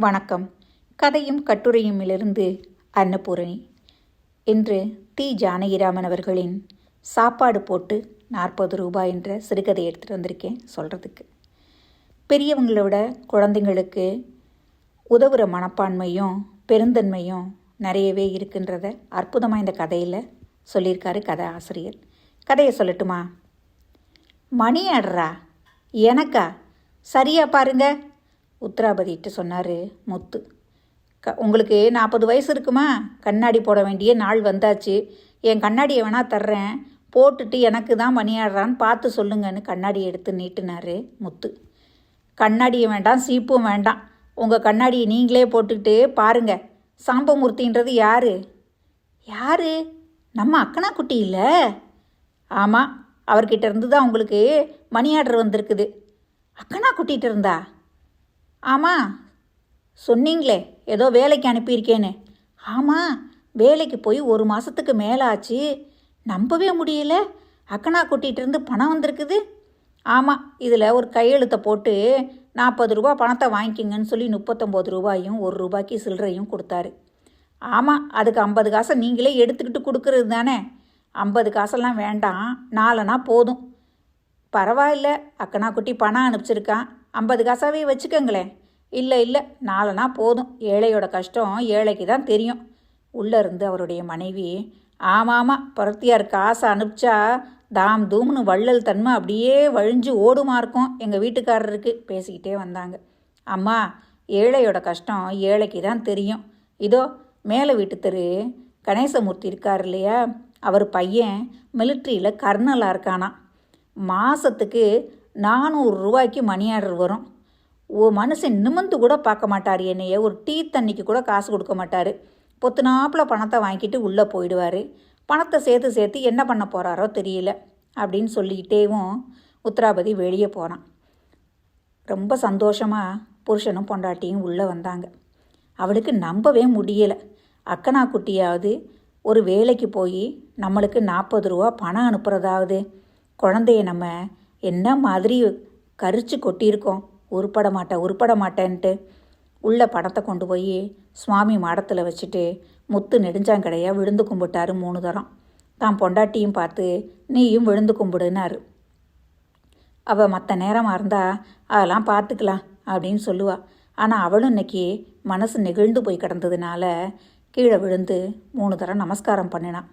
வணக்கம். கதையும் கட்டுரையுமிலிருந்து அன்னபூரணி. இன்று டி. ஜானகிராமன் அவர்களின் சாப்பாடு போட்டு நாற்பது ரூபாய் என்ற சிறுகதை எடுத்துகிட்டு வந்திருக்கேன் சொல்கிறதுக்கு பெரியவங்களோட குழந்தைங்களுக்கு உதவுற மனப்பான்மையும் பெருந்தன்மையும் நிறையவே இருக்குன்றத அற்புதமாக இந்த கதையில் சொல்லியிருக்காரு கதை ஆசிரியர். கதையை சொல்லட்டுமா? மணி ஆடுறா எனக்கா? சரியா பாருங்க. உத்தராபதிட்டு சொன்னார் முத்து. க உங்களுக்கு நாற்பது வயசு இருக்குமா? கண்ணாடி போட வேண்டிய நாள் வந்தாச்சு. என் கண்ணாடியை வேணா தர்றேன். போட்டுட்டு எனக்கு தான் மணி பார்த்து சொல்லுங்கன்னு கண்ணாடி எடுத்து நீட்டினாரு முத்து. கண்ணாடியும் வேண்டாம் சீப்பும் வேண்டாம். உங்கள் கண்ணாடியை நீங்களே போட்டுக்கிட்டு பாருங்க. சாம்பமூர்த்தின்றது யார்? யார்? நம்ம அக்கனா குட்டி இல்லை? ஆமாம் அவர்கிட்ட இருந்து தான் உங்களுக்கு மணி ஆர்டர் வந்திருக்குது. அக்கனா குட்டிகிட்டு இருந்தா? ஆமாம் சொன்னீங்களே ஏதோ வேலைக்கு அனுப்பியிருக்கேன்னு. ஆமாம் வேலைக்கு போய் ஒரு மாதத்துக்கு மேலே ஆச்சு நம்பவே முடியல. அக்கனா கூட்டிகிட்டு இருந்து பணம் வந்திருக்குது. ஆமாம் இதில் ஒரு கையெழுத்தை போட்டு நாற்பது ரூபா பணத்தை வாங்கிக்கிங்கன்னு சொல்லி முப்பத்தொம்போது ரூபாயும் ஒரு ரூபாய்க்கு சில்லறையும் கொடுத்தாரு. ஆமாம் அதுக்கு ஐம்பது காசை நீங்களே எடுத்துக்கிட்டு கொடுக்குறது தானே. ஐம்பது காசெல்லாம் வேண்டாம் நாலனா போதும். பரவாயில்ல அக்கனா குட்டி பணம் அனுப்பிச்சிருக்கான். ஐம்பது காசாவே வச்சுக்கோங்களேன். இல்லை இல்லை நாலனா போதும். ஏழையோட கஷ்டம் ஏழைக்கு தான் தெரியும். உள்ளே இருந்து அவருடைய மனைவி ஆமாமா பருத்தியார் காசை அனுப்பிச்சா தாம் தூம்னு வள்ளல் தன்மை அப்படியே வழிஞ்சு ஓடுமா இருக்கும். எங்கள் வீட்டுக்காரருக்கு பேசிக்கிட்டே வந்தாங்க. அம்மா ஏழையோட கஷ்டம் ஏழைக்கு தான் தெரியும். இதோ மேலே வீட்டு தெரு கணேசமூர்த்தி இருக்கார் இல்லையா? அவர் பையன் மிலிட்ரியில் கர்னலாக இருக்கானா மாதத்துக்கு நானூறு ரூபாய்க்கு மணி ஆர்டர் வரும். ஓ மனுஷன் நிமிந்து கூட பார்க்க மாட்டார் என்னையே. ஒரு டீ தண்ணிக்கு கூட காசு கொடுக்க மாட்டார். பொத்துனாப்பில் பணத்தை வாங்கிட்டு உள்ளே போயிடுவார். பணத்தை சேர்த்து சேர்த்து என்ன பண்ண போகிறாரோ தெரியல அப்படின்னு சொல்லிக்கிட்டேவும் உத்தராபதி வெளியே போகிறான் ரொம்ப சந்தோஷமாக புருஷனும் பொண்டாட்டியும் உள்ளே வந்தாங்க. அவளுக்கு நம்பவே முடியலை. அக்கனா குட்டியாவது ஒரு வேலைக்கு போய் நம்மளுக்கு நாற்பது ரூபா பணம் அனுப்புகிறதாவது குழந்தைய நம்ம என்ன மாதிரி கரிச்சு கொட்டியிருக்கோம்? உருப்பட மாட்டேன் உருப்பட மாட்டேன்ட்டு உள்ள பணத்தை கொண்டு போய் சுவாமி மாடத்தில் வச்சுட்டு முத்து நெடுஞ்சாங்கடையாக விழுந்து கும்பிட்டாரு மூணு தரம். தான் பொண்டாட்டியும் பார்த்து நீயும் விழுந்து கும்பிடுனாரு. அவள் மற்ற நேரமாக இருந்தால் அதெல்லாம் பார்த்துக்கலாம் அப்படின்னு சொல்லுவாள் ஆனால் அவளும் இன்னைக்கு மனசு நெகிழ்ந்து போய் கிடந்ததுனால கீழே விழுந்து மூணு தரம் நமஸ்காரம் பண்ணினான்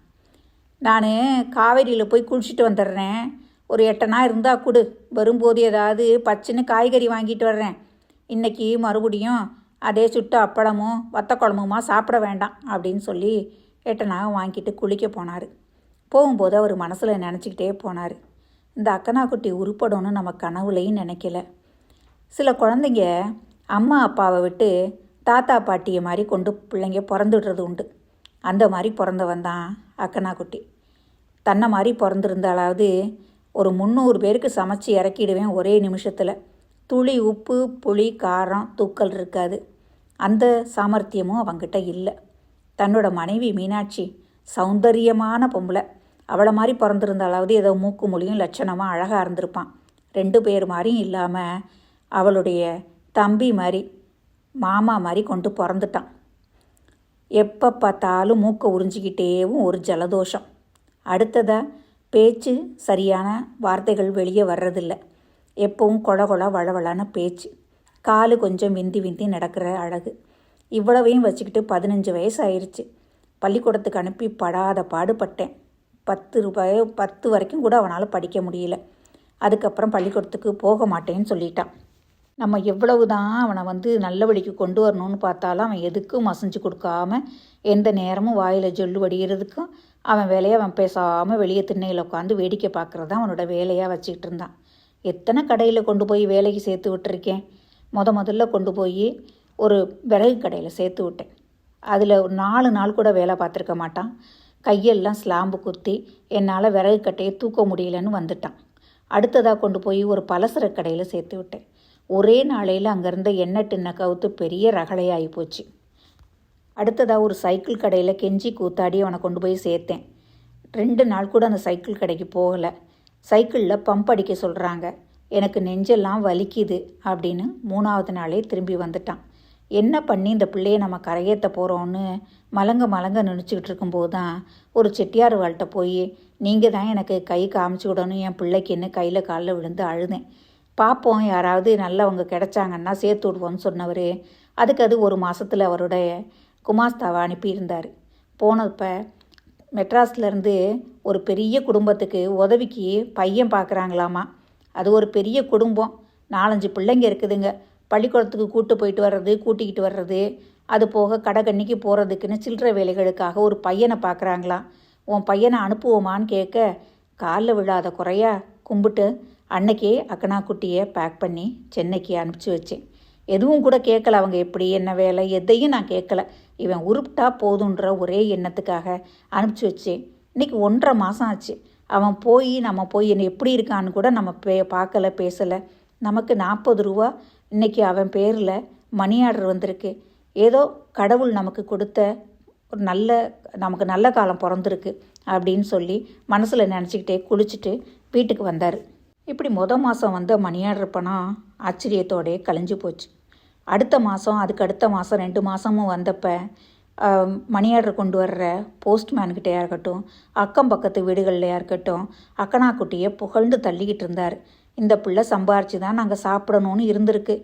நான் காவேரியில் போய் குளிச்சுட்டு வந்துடுறேன். ஒரு எட்டனா இருந்தால் கொடு. வரும்போது ஏதாவது பச்சைன்னு காய்கறி வாங்கிட்டு வர்றேன். இன்றைக்கி மறுபடியும் அதே சுட்டு அப்பளமும் வத்த குழம்புமா சாப்பிட வேண்டாம் அப்படின்னு சொல்லி எட்டனாக வாங்கிட்டு குளிக்க போனார். போகும்போது அவர் மனசில் நினச்சிக்கிட்டே போனார். இந்த அக்கனா குட்டி உருப்படணும்னு நம்ம கனவுலையும் நினைக்கல. சில குழந்தைங்க அம்மா அப்பாவை விட்டு தாத்தா பாட்டியை மாதிரி கொண்டு பிள்ளைங்க பிறந்துடுறது உண்டு. அந்த மாதிரி பிறந்தவன் தான் அக்கனா குட்டி. தன்னை மாதிரி பிறந்திருந்தாலாவது ஒரு முந்நூறு பேருக்கு சமைச்சு இறக்கிடுவேன் ஒரே நிமிஷத்தில். துளி உப்பு புளி காரம் தூக்கல் இருக்காது. அந்த சாமர்த்தியமும் அவங்கிட்ட இல்லை. தன்னோட மனைவி மீனாட்சி சௌந்தரியமான பொம்பளை. அவளை மாதிரி பிறந்திருந்தாலாவது ஏதோ மூக்கு மொழியும் லட்சணமாக அழகாக இருந்திருப்பான். ரெண்டு பேர் மாதிரியும் இல்லாமல் அவளுடைய தம்பி மாதிரி மாமா மாதிரி கொண்டு பிறந்துட்டான். எப்போ பார்த்தாலும் மூக்கை உறிஞ்சிக்கிட்டேவும் ஒரு ஜலதோஷம். அடுத்ததாக பேச்சு சரியான வார்த்தைகள் வெளியே வர்றதில்ல. எப்பவும் கொல கொல வளவளான பேச்சு. காலு கொஞ்சம் விந்தி விந்தி நடக்கிற அழகு. இவ்வளவையும் வச்சுக்கிட்டு பதினஞ்சு வயசு ஆயிடுச்சு பள்ளிக்கூடத்துக்கு அனுப்பி படாத பாடுபட்டேன். பத்து ரூபாயோ பத்து வரைக்கும் கூட அவனால் படிக்க முடியல. அதுக்கப்புறம் பள்ளிக்கூடத்துக்கு போக மாட்டேன்னு சொல்லிட்டான். நம்ம எவ்வளவு தான் அவனை வந்து நல்ல வழிக்கு கொண்டு வரணும்னு பார்த்தாலும் அவன் எதுக்கும் மசிஞ்சு கொடுக்காம எந்த நேரமும் வாயில் ஜொல்லு வடிகிறதுக்கும் அவன் வேலையை அவன் பேசாமல் வெளியே திண்ணையில் உட்காந்து வேடிக்கை பார்க்குறது தான் அவனோட வேலையாக வச்சுக்கிட்டு இருந்தான். எத்தனை கடையில் கொண்டு போய் வேலைக்கு சேர்த்து விட்டுருக்கேன்? முத முதல்ல கொண்டு போய் ஒரு விறகு கடையில் சேர்த்து விட்டேன். அதில் ஒரு நாலு நாள் கூட வேலை பார்த்துருக்க மாட்டான். கையெல்லாம் ஸ்லாம்பு குத்தி என்னால் விறகு கட்டையை தூக்க முடியலன்னு வந்துட்டான். அடுத்ததாக கொண்டு போய் ஒரு பலசர கடையில் சேர்த்து விட்டேன். ஒரே நாளையில் அங்கேருந்த எண்ணெய் டின்னை கவுத்து பெரிய ரகளையாகி போச்சு. அடுத்ததாக ஒரு சைக்கிள் கடையில் கெஞ்சி கூத்தாடி அவனை கொண்டு போய் சேர்த்தேன். ரெண்டு நாள் கூட அந்த சைக்கிள் கடைக்கு போகலை. சைக்கிளில் பம்ப் அடிக்க சொல்கிறாங்க எனக்கு நெஞ்செல்லாம் வலிக்குது அப்படின்னு மூணாவது நாளே திரும்பி வந்துட்டான். என்ன பண்ணி இந்த பிள்ளையை நம்ம கரையேற்ற போகிறோன்னு மலங்க மலங்க நினச்சிக்கிட்டு இருக்கும்போது தான் ஒரு செட்டியார் வாழ்கிட்ட போய் நீங்கள் தான் எனக்கு கை காமிச்சு விடணும். என் பிள்ளைக்குன்னு கையில் காலில் விழுந்து அழுதேன். பார்ப்போம் யாராவது நல்லவங்க கிடைச்சாங்கன்னா சேர்த்து விடுவோன்னு சொன்னவர். அதுக்கு அது ஒரு மாதத்தில் அவருடைய குமாஸ்தாவை அனுப்பியிருந்தார். போனப்போ மெட்ராஸ்லேருந்து ஒரு பெரிய குடும்பத்துக்கு உதவிக்கு பையன் பார்க்குறாங்களாமா அது ஒரு பெரிய குடும்பம். நாலஞ்சு பிள்ளைங்க இருக்குதுங்க. பள்ளிக்கூடத்துக்கு கூட்டு போயிட்டு வர்றது கூட்டிக்கிட்டு வர்றது அது போக கடைக்கண்ணிக்கு போகிறதுக்குன்னு சில்லற வேலைகளுக்காக ஒரு பையனை பார்க்குறாங்களாம் உன் பையனை அனுப்புவோமான்னு கேட்க காலில் விழாத குறையா கும்பிட்டு அன்னைக்கே அக்கனா குட்டியை பேக் பண்ணி சென்னைக்கு அனுப்பிச்சி வச்சேன். எதுவும் கூட கேட்கல. அவங்க எப்படி என்ன வேலை எதையும் நான் கேட்கல. இவன் உருப்பிட்டா போதுன்ற ஒரே எண்ணத்துக்காக அனுப்பிச்சி வச்சேன். இன்னைக்கு ஒன்றரை மாதம் ஆச்சு. அவன் போய் நம்ம போய் என்ன எப்படி இருக்கான்னு கூட நம்ம பே பார்க்கல பேசலை. நமக்கு நாற்பது ரூபா இன்றைக்கி அவன் பேரில் மணி ஆர்டர் வந்திருக்கு. ஏதோ கடவுள் நமக்கு கொடுத்த ஒரு நல்ல நமக்கு நல்ல காலம் பிறந்திருக்கு அப்படின்னு சொல்லி மனசில் நினச்சிக்கிட்டே குளிச்சுட்டு வீட்டுக்கு வந்தார். இப்படி மொதல் மாதம் வந்த மணி ஆர்டர் பணம் ஆச்சரியத்தோடே கழிஞ்சு போச்சு. அடுத்த மாதம் அதுக்கு அடுத்த மாதம் ரெண்டு மாதமும் வந்தப்போ மணி ஆர்டர் கொண்டு வர்ற போஸ்ட்மேன்கிட்டயா இருக்கட்டும் அக்கம் பக்கத்து வீடுகள்லையா இருக்கட்டும் அக்கனாக்குட்டியை புகழ்ந்து தள்ளிக்கிட்டு இருந்தார். இந்த பிள்ளை சம்பாரிச்சு தான் நாங்கள் சாப்பிடணும்னு இருந்திருக்கு.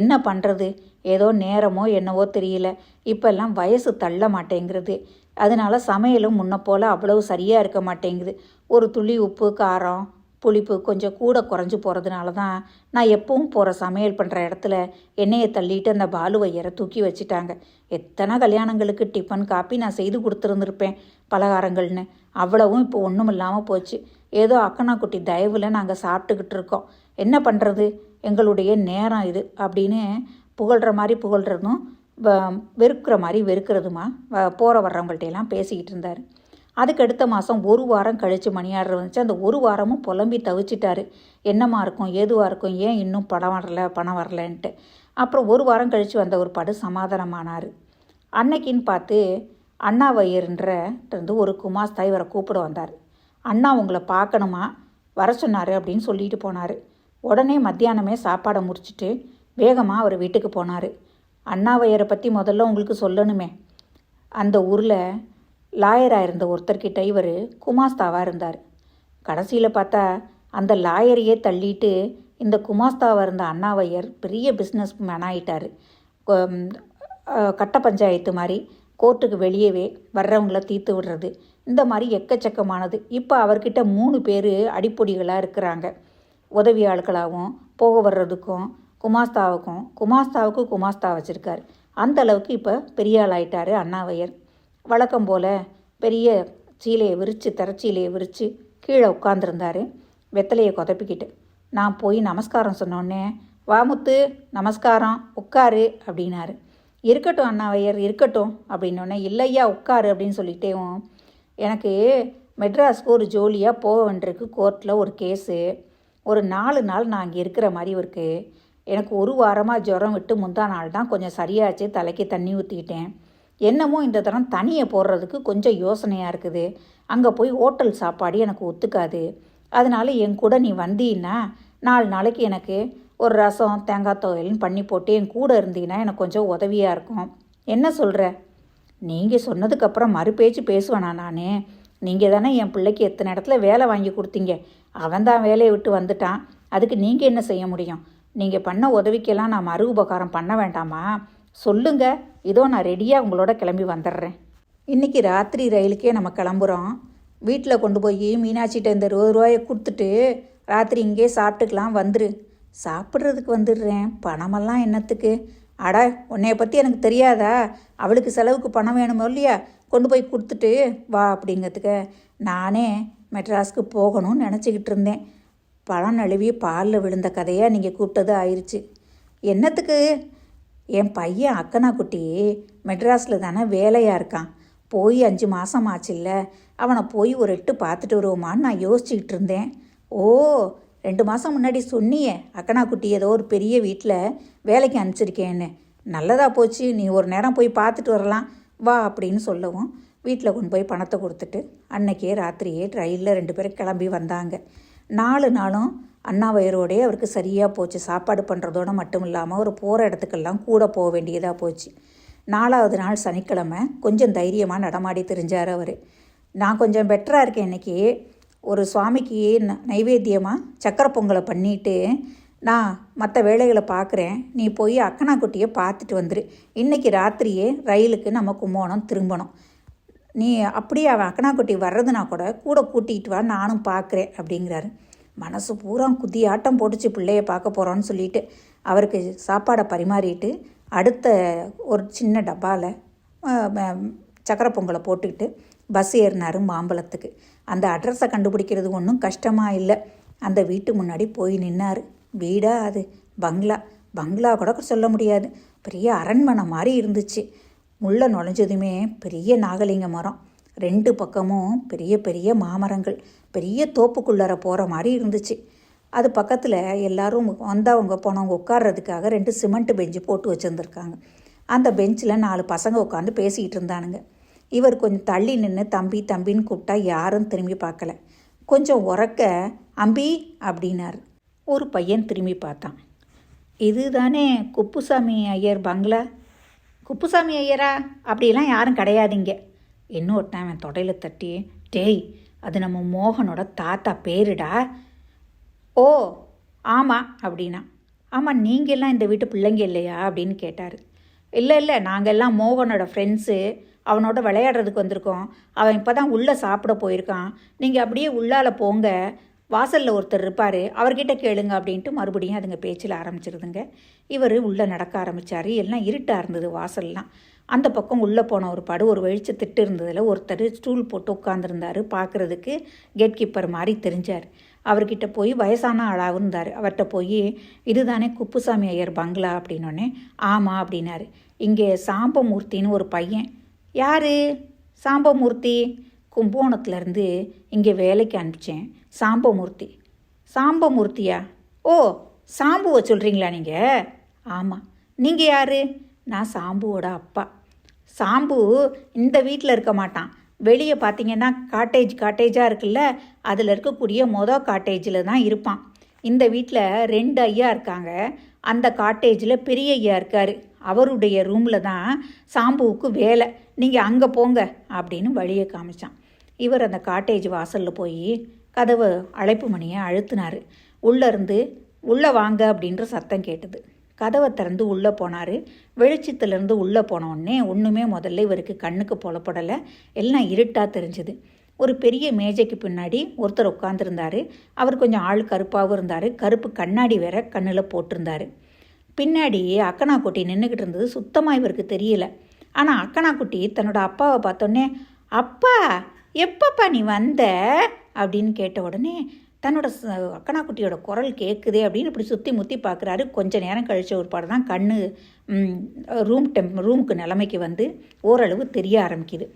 என்ன பண்ணுறது ஏதோ நேரமோ என்னவோ தெரியல. இப்போல்லாம் வயசு தள்ள மாட்டேங்கிறது. அதனால சமையலும் முன்ன போல் அவ்வளவு சரியாக இருக்க மாட்டேங்குது. ஒரு துளி உப்பு காரம் புளிப்பு கொஞ்சம் கூட குறைஞ்சு போகிறதுனால தான் நான் எப்பவும் போகிற சமையல் பண்ணுற இடத்துல எண்ணெயை தள்ளிட்டு அந்த பாலுவையரை தூக்கி வச்சுட்டாங்க. எத்தனை கல்யாணங்களுக்கு டிஃபன் காப்பி நான் செய்து கொடுத்துருந்துருப்பேன் பலகாரங்கள்னு. அவ்வளவும் இப்போ ஒன்றும் இல்லாமல் போச்சு. ஏதோ அக்கணாக்குட்டி தயவில் நாங்கள் சாப்பிட்டுக்கிட்டு இருக்கோம். என்ன பண்ணுறது எங்களுடைய நேரம் இது அப்படின்னு புகழ்கிற மாதிரி புகழ்கிறதும் வ- வெறுக்கிற மாதிரி வெறுக்கிறதுமா? போகிற வர்றவங்கள்ட்ட எல்லாம் பேசிக்கிட்டு இருந்தார். அதுக்கு அடுத்த மாதம் ஒரு வாரம் கழித்து மணி வந்துச்சு. அந்த ஒரு வாரமும் புலம்பி தவிச்சிட்டாரு. என்னமா இருக்கும்? ஏதுவாக இருக்கும்? ஏன் இன்னும் படம் வரல பணம் வரலன்ட்டு. அப்புறம் ஒரு வாரம் கழித்து வந்த ஒரு படு சமாதானமானார். அன்னைக்குன்னு பார்த்து அண்ணாவையர்ன்ற இருந்து ஒரு குமாஸ்தா இவரை கூப்பிட வந்தார். அண்ணா உங்களை பார்க்கணுமா? வர சொன்னார் அப்படின்னு சொல்லிட்டு போனார். உடனே மத்தியானமே சாப்பாடை முடிச்சுட்டு வேகமாக அவர் வீட்டுக்கு போனார். அண்ணாவையரை பற்றி முதல்ல உங்களுக்கு சொல்லணுமே. அந்த ஊரில் லாயராக இருந்த ஒருத்தர்கிட்ட இவர் குமாஸ்தாவாக இருந்தார். கடைசியில் பார்த்தா அந்த லாயரையே தள்ளிட்டு இந்த குமாஸ்தாவாக இருந்த அண்ணாவையர் பெரிய பிஸ்னஸ் மேன் ஆகிட்டார் கட்ட பஞ்சாயத்து மாதிரி கோர்ட்டுக்கு வெளியவே வர்றவங்கள தீர்த்து விடுறது. இந்த மாதிரி எக்கச்சக்கமானது. இப்போ அவர்கிட்ட மூணு பேர் அடிப்பொடிகளாக இருக்கிறாங்க. உதவி ஆட்களாகவும் போக வர்றதுக்கும் குமாஸ்தாவுக்கும் குமாஸ்தாவுக்கு குமாஸ்தா வச்சுருக்காரு. அந்த அளவுக்கு இப்போ பெரிய ஆளாயிட்டார் அண்ணாவையர். வழக்கம் போல் பெரிய சீலையை விரித்து தரச்சீலையை விரித்து கீழே உட்காந்துருந்தாரு வெத்தலையை கொதப்பிக்கிட்டு நான் போய் நமஸ்காரம் சொன்னோடனே வாமுத்து நமஸ்காரம் உட்காரு அப்படின்னாரு. இருக்கட்டும் அண்ணாவையர் இருக்கட்டும் அப்படின்னோடனே இல்லையா உட்காரு அப்படின்னு சொல்லிட்டேவும் எனக்கு மெட்ராஸ்க்கு ஒரு ஜோலியாக போக வேண்டியிருக்கு கோர்ட்டில் ஒரு கேஸு. ஒரு நாலு நாள் நான் அங்கே இருக்கிற மாதிரி இருக்குது எனக்கு ஒரு வாரமாக ஜுரம் விட்டு முந்தா நாள் தான் கொஞ்சம் சரியாச்சு தலைக்கு தண்ணி ஊற்றிக்கிட்டேன் என்னமோ இந்த தரம் தனியை போடுறதுக்கு கொஞ்சம் யோசனையாக இருக்குது. அங்கே போய் ஹோட்டல் சாப்பாடு எனக்கு ஒத்துக்காது. அதனால் என் கூட நீ வந்தீன்னா நாலு நாளைக்கு எனக்கு ஒரு ரசம் தேங்காய் துவையல்னு பண்ணி போட்டு என் கூட இருந்தீங்கன்னா எனக்கு கொஞ்சம் உதவியாக இருக்கும். என்ன சொல்கிற நீங்கள் சொன்னதுக்கப்புறம் மறுபேச்சு பேசுவேனா நான்? நீங்கள் தானே என் பிள்ளைக்கு எத்தனை இடத்துல வேலை வாங்கி கொடுத்தீங்க? அவன் தான் வேலையை விட்டு வந்துட்டான். அதுக்கு நீங்கள் என்ன செய்ய முடியும்? நீங்கள் பண்ண உதவிக்கெல்லாம் நான் மறு உபகாரம் பண்ண வேண்டாமா? சொல்லுங்க. இதோ நான் ரெடியாக உங்களோட கிளம்பி வந்துடுறேன். இன்றைக்கி ராத்திரி ரயிலுக்கே நம்ம கிளம்புறோம். வீட்டில் கொண்டு போய் மீனாட்சிகிட்ட இந்த இருபது ரூபாயை கொடுத்துட்டு ராத்திரி இங்கே சாப்பிட்டுக்கலாம் வந்துரு. சாப்பிட்றதுக்கு வந்துடுறேன். பணமெல்லாம் என்னத்துக்கு? அட உன்னைய பற்றி எனக்கு தெரியாதா? அவளுக்கு செலவுக்கு பணம் வேணுமோ இல்லையா? கொண்டு போய் கொடுத்துட்டு வா அப்படிங்கிறதுக்கு நானே மெட்ராஸ்க்கு போகணும்னு நினச்சிக்கிட்டு இருந்தேன். பழம் நழுவி பாலில் விழுந்த கதையாக நீங்கள் கூப்பிட்டது ஆயிடுச்சு என்னத்துக்கு? என் பையன் அக்கனா குட்டி மெட்ராஸில் தானே வேலையாக இருக்கான். போய் அஞ்சு மாதம் ஆச்சுல்ல. அவனை போய் ஒரு எட்டு பார்த்துட்டு வருவோமான்னு நான் யோசிச்சுக்கிட்டு இருந்தேன். ஓ ரெண்டு மாதம் முன்னாடி சொன்னியே அக்கனா குட்டி ஏதோ ஒரு பெரிய வீட்டில் வேலைக்கு அனுப்பிச்சிருக்கேன்னு. நல்லதாக போச்சு நீ ஒரு நேரம் போய் பார்த்துட்டு வரலாம். வா அப்படின்னு சொல்லவும் வீட்டில் கொண்டு போய் பணத்தை கொடுத்துட்டு அன்னைக்கே ராத்திரியே ட்ரெயினில் ரெண்டு பேரும் கிளம்பி வந்தாங்க. நாலு நாளும் அண்ணா வயரோடே அவருக்கு சரியாக போச்சு. சாப்பாடு பண்ணுறதோட மட்டும் இல்லாமல் அவர் போகிற இடத்துக்கெல்லாம் கூட போக வேண்டியதாக போச்சு. நாலாவது நாள் சனிக்கிழமை கொஞ்சம் தைரியமாக நடமாடி தெரிஞ்சார் அவர். நான் கொஞ்சம் பெட்டராக இருக்கேன் இன்றைக்கி ஒரு சுவாமிக்கு ந- நைவேத்தியமாக சக்கரை பொங்கலை பண்ணிட்டு நான் மற்ற வேலைகளை பார்க்குறேன் நீ போய் அக்கனாக்குட்டியை பார்த்துட்டு வந்துரு. இன்றைக்கி ராத்திரியே ரயிலுக்கு நம்ம கும்போணம் திரும்பணும். நீ அப்படியே அவன் அக்கனாக்குட்டி வர்றதுனா கூட கூட கூட்டிகிட்டு வா நானும் பார்க்குறேன் அப்படிங்கிறாரு. மனசு பூரா குதி ஆட்டம் போட்டுச்சு பிள்ளைய பார்க்க போகிறோன்னு சொல்லிட்டு. அவருக்கு சாப்பாடை பரிமாறிட்டு அடுத்த ஒரு சின்ன டப்பாவில் சக்கரை பொங்கலை போட்டுக்கிட்டு பஸ் ஏறினார் மாம்பழத்துக்கு. அந்த அட்ரஸை கண்டுபிடிக்கிறது ஒன்றும் கஷ்டமாக இல்லை. அந்த வீட்டு முன்னாடி போய் நின்னார். வீடா அது? பங்களா. பங்களா கூட சொல்ல முடியாது. பெரிய அரண்மனை மாதிரி இருந்துச்சு. உள்ளே நுழைஞ்சதுமே பெரிய நாகலிங்க மரம். ரெண்டு பக்கமும் பெரிய பெரிய மாமரங்கள். பெரிய தோப்புக்குள்ளார போகிற மாதிரி இருந்துச்சு. அது பக்கத்தில் எல்லாரும் வந்தவங்க போனவங்க உட்கார்றதுக்காக ரெண்டு சிமெண்ட் பெஞ்சு போட்டு வச்சுருந்துருக்காங்க. அந்த பெஞ்சில் நாலு பசங்க உட்காந்து பேசிக்கிட்டு இருந்தானுங்க. இவர் கொஞ்சம் தள்ளி நின்று தம்பி தம்பின்னு கூப்பிட்டா யாரும் திரும்பி பார்க்கல. கொஞ்சம் உறக்க அம்பி அப்படின்னார். ஒரு பையன் திரும்பி பார்த்தான். இதுதானே குப்புசாமி ஐயர் பங்களா? குப்புசாமி ஐயரா? அப்படிலாம் யாரும் கிடையாதுங்க. இன்னொருத்தன் அவன் தொடையில் தட்டி டேய் அது நம்ம மோகனோட தாத்தா பேருடா. ஓ ஆமாம் அப்படின்னா. ஆமாம் நீங்கள்லாம் இந்த வீட்டு பிள்ளைங்க இல்லையா? அப்படின்னு கேட்டார். இல்லை இல்லை நாங்கள்லாம் மோகனோட ஃப்ரெண்ட்ஸு அவனோட விளையாடுறதுக்கு வந்திருக்கோம். அவன் இப்போ தான் உள்ளே சாப்பிட போயிருக்கான். நீங்கள் அப்படியே உள்ளால போங்க. வாசலில் ஒருத்தர் இருப்பார். அவர்கிட்ட கேளுங்க அப்படின்ட்டு மறுபடியும் அதுங்க பேச்சில் ஆரம்பிச்சிருதுங்க. இவர் உள்ளே நடக்க ஆரம்பித்தார் எல்லாம் இருட்டாக இருந்தது வாசல்லாம். அந்த பக்கம் உள்ளே போன ஒரு படு ஒரு வெளிச்ச திட்டு இருந்ததில் ஒருத்தர் ஸ்டூல் போட்டு உட்காந்துருந்தார் பார்க்குறதுக்கு கேட் கீப்பர் மாதிரி தெரிஞ்சார். அவர்கிட்ட போய் வயசான ஆளாக இருந்தார். அவர்கிட்ட போய் இதுதானே குப்புசாமி ஐயர் பங்களா? அப்படின்னோடனே ஆமாம் அப்படின்னாரு. இங்கே சாம்பமூர்த்தின்னு ஒரு பையன். யார்? சாம்பமூர்த்தி. கும்போணத்துலேருந்து இங்கே வேலைக்கு அனுப்பிச்சேன். சாம்பமூர்த்தி. சாம்பமூர்த்தியா? ஓ சாம்புவை சொல்கிறீங்களா நீங்கள் ஆமாம் நீங்கள் யார்? நான் சாம்புவோட அப்பா. சாம்பு இந்த வீட்டில் இருக்க மாட்டான். வெளியே பார்த்தீங்கன்னா காட்டேஜ் காட்டேஜாக இருக்குல்ல அதில் இருக்கக்கூடிய மொதல் காட்டேஜில் தான் இருப்பான். இந்த வீட்டில் ரெண்டு ஐயா இருக்காங்க. அந்த காட்டேஜில் பெரிய ஐயா இருக்கார். அவருடைய ரூமில் தான் சாம்புவுக்கு வேலை. நீங்கள் அங்கே போங்க அப்படின்னு வழியை காமிச்சான். இவர் அந்த காட்டேஜ் வாசலில் போய் கதவு அழைப்பு மணியை அழுத்தினார். உள்ளேருந்து உள்ளே வாங்க அப்படின்ற சத்தம் கேட்டது. கதவை திறந்து உள்ளே போனார். வெளிச்சத்துலேருந்து உள்ளே போன உடனே ஒன்றுமே முதல்ல இவருக்கு கண்ணுக்கு புலப்படலை. எல்லாம் இருட்டாக தெரிஞ்சுது. ஒரு பெரிய மேஜைக்கு பின்னாடி ஒருத்தர் உட்காந்துருந்தார் அவர் கொஞ்சம் ஆள் கருப்பாகவும் இருந்தார். கருப்பு கண்ணாடி வேற கண்ணில் போட்டிருந்தாரு. பின்னாடி அக்கனாக்குட்டி நின்றுக்கிட்டு இருந்தது. சுத்தமாக இவருக்கு தெரியல. ஆனால் அக்கனாக்குட்டி தன்னோட அப்பாவை பார்த்தோன்னே அப்பா எப்பப்பா நீ வந்த? அப்படின்னு கேட்ட உடனே தன்னோட ச- அக்கனாக்குட்டியோட குரல் கேட்குதே அப்படின்னு இப்படி சுற்றி முற்றி பார்க்குறாரு கொஞ்ச நேரம் கழிச்ச ஒரு பாடம் தான் கண்ணு ரூம் டெம் ரூமுக்கு நிலைமைக்கு வந்து ஓரளவு தெரிய ஆரம்பிக்குது.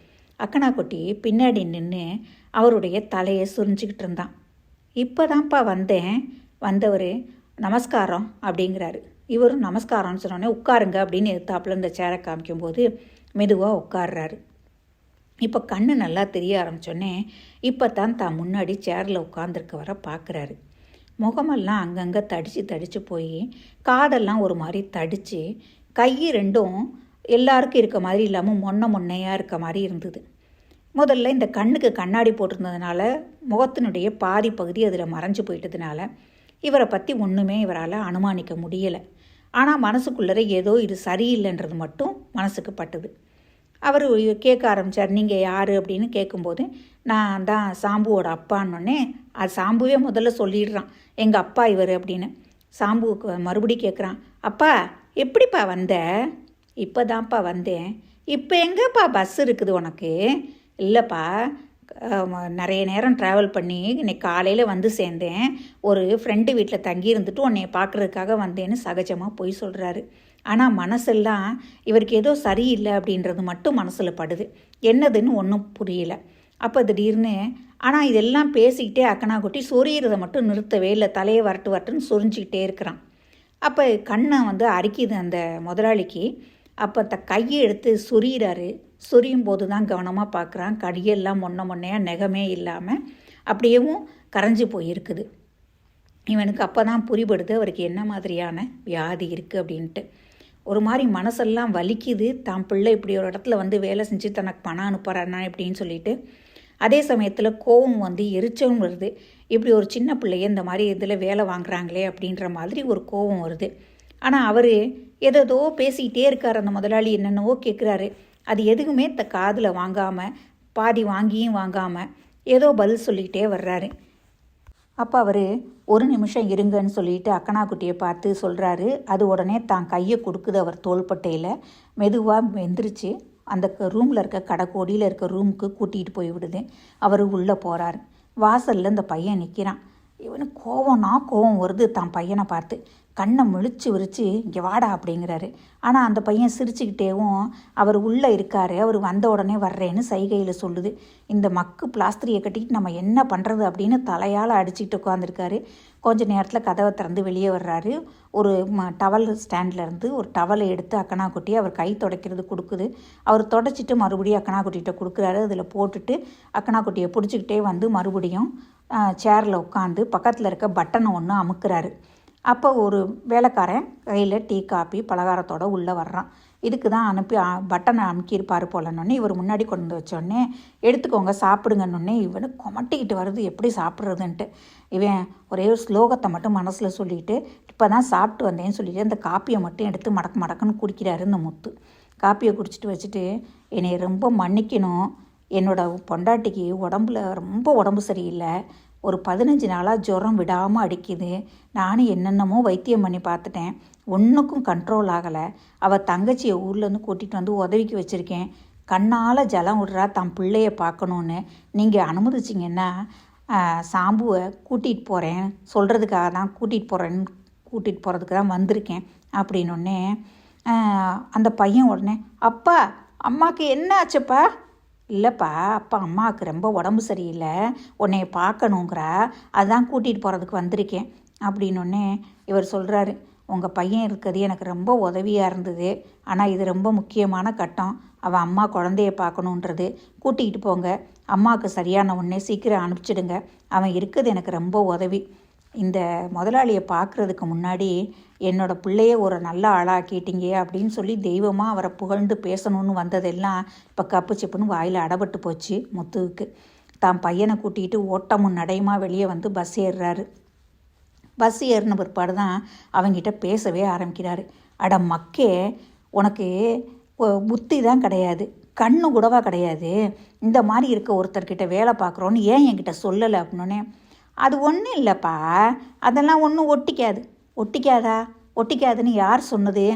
அக்கனாக்குட்டி பின்னாடி நின்று அவருடைய தலையை சுரிஞ்சிக்கிட்டு இருந்தான். இப்போதான்ப்பா வந்தேன். வந்தவர் நமஸ்காரம் அப்படிங்கிறாரு. இவரும் நமஸ்காரம்னு சொன்னோடனே உட்காருங்க அப்படின்னு எதிர்த்தாப்புல இந்த சேரை காமிக்கும்போது மெதுவாக உட்கார்றாரு. இப்போ கண்ணு நல்லா தெரிய ஆரம்பிச்சோடனே இப்போ தான் தான் முன்னாடி சேரில் உட்காந்துருக்கவரை பார்க்குறாரு முகமெல்லாம் அங்கங்கே தடித்து தடித்து போய் காதெல்லாம் ஒரு மாதிரி தடித்து கை ரெண்டும் எல்லாருக்கும் இருக்க மாதிரி இல்லாமல் மொன்ன மொன்னையாக இருக்க மாதிரி இருந்தது. முதல்ல இந்த கண்ணுக்கு கண்ணாடி போட்டிருந்ததுனால முகத்தினுடைய பாதி பகுதி அதில் மறைஞ்சு போயிட்டதுனால இவரை பற்றி ஒன்றுமே இவரால் அனுமானிக்க முடியலை. ஆனால் மனசுக்குள்ளே ஏதோ இது சரியில்லைன்றது மட்டும் மனசுக்கு பட்டுது. அவர் கேட்க ஆரம்பித்தார் நீங்கள் யார்? அப்படின்னு கேட்கும்போது நான் தான் சாம்புவோட அப்பான்னொன்னே அது சாம்புவே முதல்ல சொல்லிடுறான். எங்கள் அப்பா இவர் அப்படின்னு. சாம்புவுக்கு மறுபடியும் கேட்குறான் அப்பா எப்படிப்பா வந்த? இப்போ தான்ப்பா வந்தேன். இப்போ எங்கேப்பா பஸ் இருக்குது உனக்கு? இல்லைப்பா நிறைய நேரம் ட்ராவல் பண்ணி இன்னைக்கு காலையில் வந்து சேர்ந்தேன். ஒரு ஃப்ரெண்டு வீட்டில் தங்கி இருந்துட்டு உன்னைய பார்க்குறதுக்காக வந்தேன்னு சகஜமாக பொய் சொல்கிறாரு ஆனால் மனசெல்லாம் இவருக்கு ஏதோ சரியில்லை அப்படின்றது மட்டும் மனசில் படுது. என்னதுன்னு ஒன்றும் புரியல. அப்போ திடீர்னு ஆனால் இதெல்லாம் பேசிக்கிட்டே அக்கனா கொட்டி சொரியிறதை மட்டும் நிறுத்தவே இல்லை. தலையை வரட்டு வரட்டுன்னு சொரிஞ்சிக்கிட்டே இருக்கிறான். அப்போ கண்ணை வந்து அரிக்குது அந்த முதலாளிக்கு. அப்போ த கையை எடுத்து சொரியிறாரு. சொரியும் போது தான் கவனமாக பார்க்குறான். கடியெல்லாம் மொன்ன மொன்னையாக நெகமே இல்லாமல் அப்படியேவும் கரைஞ்சி போயிருக்குது. இவனுக்கு அப்போ தான் புரிபடுது அவருக்கு என்ன மாதிரியான வியாதி இருக்குது அப்படின்ட்டு. ஒரு மாதிரி மனசெல்லாம் வலிக்குது. தான் பிள்ளை இப்படி ஒரு இடத்துல வந்து வேலை செஞ்சு தனக்கு பணம் அனுப்புறானா? இப்படின்னு சொல்லிட்டு அதே சமயத்தில் கோவம் வந்து எரிச்சலும் வருது. இப்படி ஒரு சின்ன பிள்ளைய இந்த மாதிரி இதில் வேலை வாங்குறாங்களே? அப்படின்ற மாதிரி ஒரு கோவம் வருது. ஆனால் அவர் ஏதோ பேசிக்கிட்டே இருக்கார். அந்த முதலாளி என்னென்னவோ கேட்குறாரு அது எதுவுமே த காதில் வாங்காமல் பாதி வாங்கியும் வாங்காமல் ஏதோ பதில் சொல்லிக்கிட்டே வர்றாரு. அப்போ அவர் ஒரு நிமிஷம் இருங்கன்னு சொல்லிட்டு அக்கனாக்குட்டியை பார்த்து சொல்கிறாரு அது உடனே தான் கையை கொடுக்குது அவர் தோள்பட்டையில். மெதுவாக வெந்திருச்சு அந்த ரூமில் இருக்க கடைக்கோடியில் இருக்க ரூமுக்கு கூட்டிகிட்டு போய் விடுது. அவர் உள்ளே போகிறார் வாசலில் இந்த பையன் நிற்கிறான் இவனுக்கு கோவம்னா கோவம் வருது. தான் பையனை பார்த்து. கண்ணை முழிச்சு விரிச்சு இங்கே வாடா அப்படிங்கிறாரு. ஆனால் அந்த பையன் சிரிச்சுக்கிட்டேவும் அவர் உள்ளே இருக்காரு அவர் வந்த உடனே வர்றேன்னு சைகையில் சொல்லுது. இந்த மக்கு பிளாஸ்திரியை கட்டிக்கிட்டு நம்ம என்ன பண்ணுறது அப்படின்னு தலையால் அடிச்சுக்கிட்டு உட்காந்துருக்காரு கொஞ்ச நேரத்தில் கதவை திறந்து வெளியே வர்றாரு. ஒரு ம டவல் ஸ்டாண்ட்லேருந்து ஒரு டவலை எடுத்து அக்கனா குட்டி அவர் கை துடைக்கிறது கொடுக்குது. அவர் தொடச்சிட்டு மறுபடியும் அக்கனா குட்டிகிட்ட கொடுக்குறாரு. அதில் போட்டுட்டு அக்கனா குட்டியை பிடிச்சிக்கிட்டே வந்து மறுபடியும் சேரில் உட்காந்து பக்கத்தில் இருக்க பட்டனை ஒன்று அமுக்குறாரு. அப்போ ஒரு வேலைக்காரன் கையில் டீ காப்பி பலகாரத்தோடு உள்ளே வர்றான். இதுக்கு தான் அனுப்பி பட்டனை அமுக்கியிருப்பார் போலன்னொன்னே இவர் முன்னாடி கொண்டு வந்து வச்சோடனே எடுத்துக்கோங்க சாப்பிடுங்கன்னொன்னே இவனு கொமட்டிக்கிட்டு வருது எப்படி சாப்பிட்றதுன்ட்டு. இவன் ஒரே ஒரு ஸ்லோகத்தை மட்டும் மனசில் சொல்லிட்டு இப்போ தான் சாப்பிட்டு வந்தேன்னு சொல்லிட்டு அந்த காப்பியை மட்டும் எடுத்து மடக்கு மடக்குன்னு குடிக்கிறாரு இந்த முத்து. காப்பியை குடிச்சிட்டு வச்சுட்டு என்னை ரொம்ப மன்னிக்கணும். என்னோடய பொண்டாட்டிக்கு உடம்புல ரொம்ப உடம்பு சரியில்லை. ஒரு பதினஞ்சு நாளாக ஜுரம் விடாமல் அடிக்குது. நானும் என்னென்னமோ வைத்தியம் பண்ணி பார்த்துட்டேன். ஒன்றுக்கும் கண்ட்ரோல் ஆகலை. அவள் தங்கச்சியை ஊர்லேருந்து கூட்டிகிட்டு வந்து உதவிக்கு வச்சுருக்கேன். கண்ணால் ஜலம் விடுறா தன் பிள்ளைய பார்க்கணுன்னு நீங்கள் அனுமதிச்சிங்கன்னா சாம்புவை கூட்டிகிட்டு போகிறேன் சொல்கிறதுக்காக தான் கூட்டிகிட்டு போகிறேன்னு கூட்டிகிட்டு போகிறதுக்கு தான் வந்திருக்கேன் அப்படின்னொடனே அந்த பையன் உடனே அப்பா அம்மாவுக்கு என்ன ஆச்சுப்பா? இல்லைப்பா அப்பா அம்மாவுக்கு ரொம்ப உடம்பு சரியில்லை. உன்னைய பார்க்கணுங்கிறா அதான் கூட்டிகிட்டு போகிறதுக்கு வந்திருக்கேன் அப்படின்னொன்னே இவர் சொல்கிறாரு உங்கள் பையன் இருக்கிறது எனக்கு ரொம்ப உதவியாக இருந்தது. ஆனால் இது ரொம்ப முக்கியமான கட்டம். அவன் அம்மா குழந்தைய பார்க்கணுன்றது. கூட்டிகிட்டு போங்க. அம்மாவுக்கு சரியான உடனே சீக்கிரம் அனுப்பிச்சிடுங்க. அவன் இருக்குது எனக்கு ரொம்ப உதவி. இந்த முதலாளியை பார்க்குறதுக்கு முன்னாடி என்னோட பிள்ளைய ஒரு நல்ல ஆளாக்கிட்டீங்க அப்படின்னு சொல்லி தெய்வமாக அவரை புகழ்ந்து பேசணும்னு வந்ததெல்லாம் இப்போ கப்பு சிப்புன்னு வாயில் அடபட்டு போச்சு முத்துவுக்கு. தான் பையனை கூட்டிகிட்டு ஓட்டமும் நடையுமா வெளியே வந்து பஸ் ஏறுறாரு. பஸ் ஏறின பிற்பாடு தான் அவங்கிட்ட பேசவே ஆரம்பிக்கிறாரு. அட மக்கே உனக்கு புத்தி தான் கிடையாது கண்ணு கூடவா கிடையாது இந்த மாதிரி இருக்க ஒருத்தர்கிட்ட வேலை பார்க்குறோன்னு ஏன் என்கிட்ட சொல்லலை அப்படின்னே அது ஒன்றும் இல்லைப்பா அதெல்லாம் ஒன்றும் ஒட்டிக்காது. ஒட்டிக்காதா? ஒட்டிக்காதுன்னு யார் சொன்னது?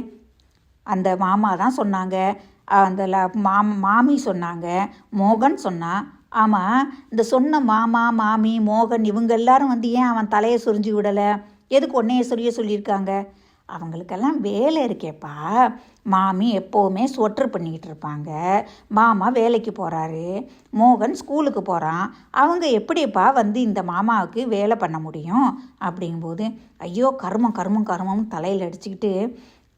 அந்த மாமா தான் சொன்னாங்க. அந்த மாம் மாமி சொன்னாங்க. மோகன் சொன்னான் ஆமாம் இந்த சொன்ன மாமா மாமி மோகன் இவங்க எல்லாரும் வந்து ஏன் அவன் தலையை சுரிஞ்சு விடலை? எதுக்கு ஒன்றைய சொல்லிய சொல்லியிருக்காங்க? அவங்களுக்கெல்லாம் வேலை இருக்கேப்பா. மாமி எப்போவுமே ஸ்வெட்டர் பண்ணிக்கிட்டு இருப்பாங்க. மாமா வேலைக்கு போகிறாரு மோகன் ஸ்கூலுக்கு போகிறான் அவங்க எப்படிப்பா வந்து இந்த மாமாவுக்கு வேலை பண்ண முடியும்? அப்படிங்கும்போது ஐயோ கருமம் கருமம் கருமம் தலையில் அடிச்சுக்கிட்டு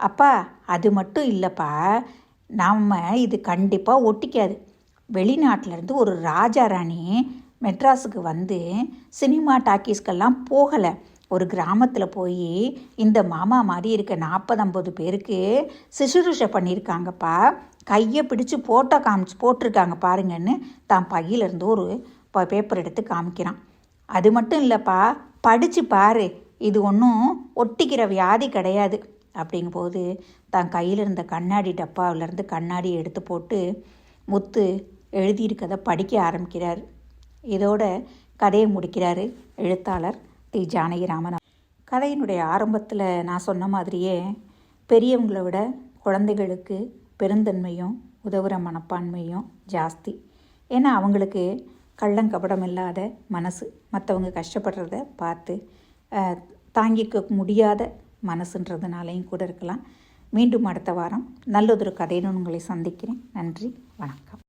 அப்பா அது மட்டும் இல்லைப்பா. நம்ம இது கண்டிப்பாக ஒட்டிக்காது. வெளிநாட்டிலேருந்து ஒரு ராஜா ராணி மெட்ராஸுக்கு வந்து சினிமா டாக்கீஸ்க்கெல்லாம் போகலை. ஒரு கிராமத்தில் போய் இந்த மாமா மாதிரி இருக்க நாற்பது ஐம்பது பேருக்கு சிசுருஷை பண்ணியிருக்காங்கப்பா கையை பிடிச்சி போட்டோ காமிச்சு போட்டிருக்காங்க பாருங்கன்னு தான் பையிலேருந்து ஒரு பேப்பர் எடுத்து காமிக்கிறான். அது மட்டும் இல்லைப்பா படித்து பாரு இது ஒன்றும் ஒட்டிக்கிற வியாதி கிடையாது அப்படிங்கும்போது தான் கையில் இருந்த கண்ணாடி டப்பாவிலேருந்து கண்ணாடி எடுத்து போட்டு முத்து எழுதியிருக்கதை படிக்க ஆரம்பிக்கிறார். இதோட கதையை முடிக்கிறாரு எழுத்தாளர் தி ஜானகிராமன் கதையினுடைய ஆரம்பத்தில் நான் சொன்ன மாதிரியே பெரியவங்களை விட குழந்தைகளுக்கு பெருந்தன்மையும் உதவுற மனப்பான்மையும் ஜாஸ்தி. ஏன்னா அவங்களுக்கு கள்ளங்கபடம் இல்லாத மனசு. மற்றவங்க கஷ்டப்படுறத பார்த்து தாங்கிக்க முடியாத மனசுன்றதுனாலையும் கூட இருக்கலாம். மீண்டும் அடுத்த வாரம் நல்லதொரு கதைன்னு உங்களை சந்திக்கிறேன். நன்றி வணக்கம்.